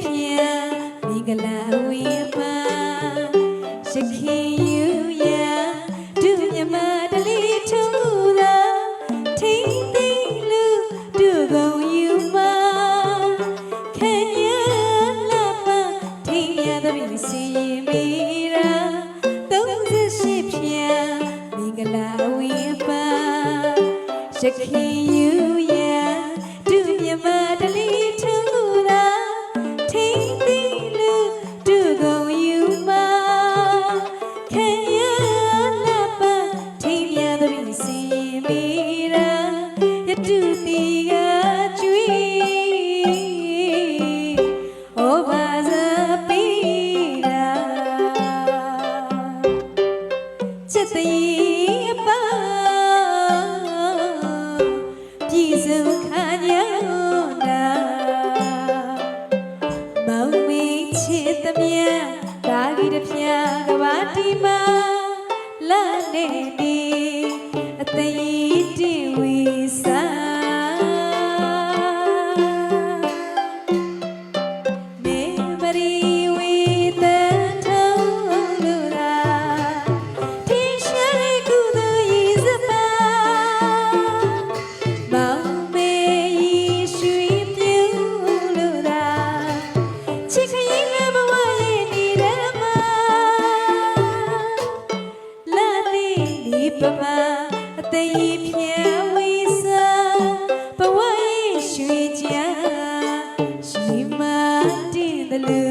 ပြန်မင်္ဂလာဝေပါရခင်ယူရဒုမြမတလီထူလာထိမ့်သိမ့်လူဒုကုန်ယူပါခံရလာမထိရသည်စီမီရာ38ပြန်မင်္ဂလာဝေပါရခင်ယူ ပါပြည်စုံခါညောနာမောင်မေချစ်သမျှဒါဂီတပြကဘာတီမာလာနေဒီအသိ မအသိပြဲဝိစဘဝရွှေချာရှိမတည်တယ်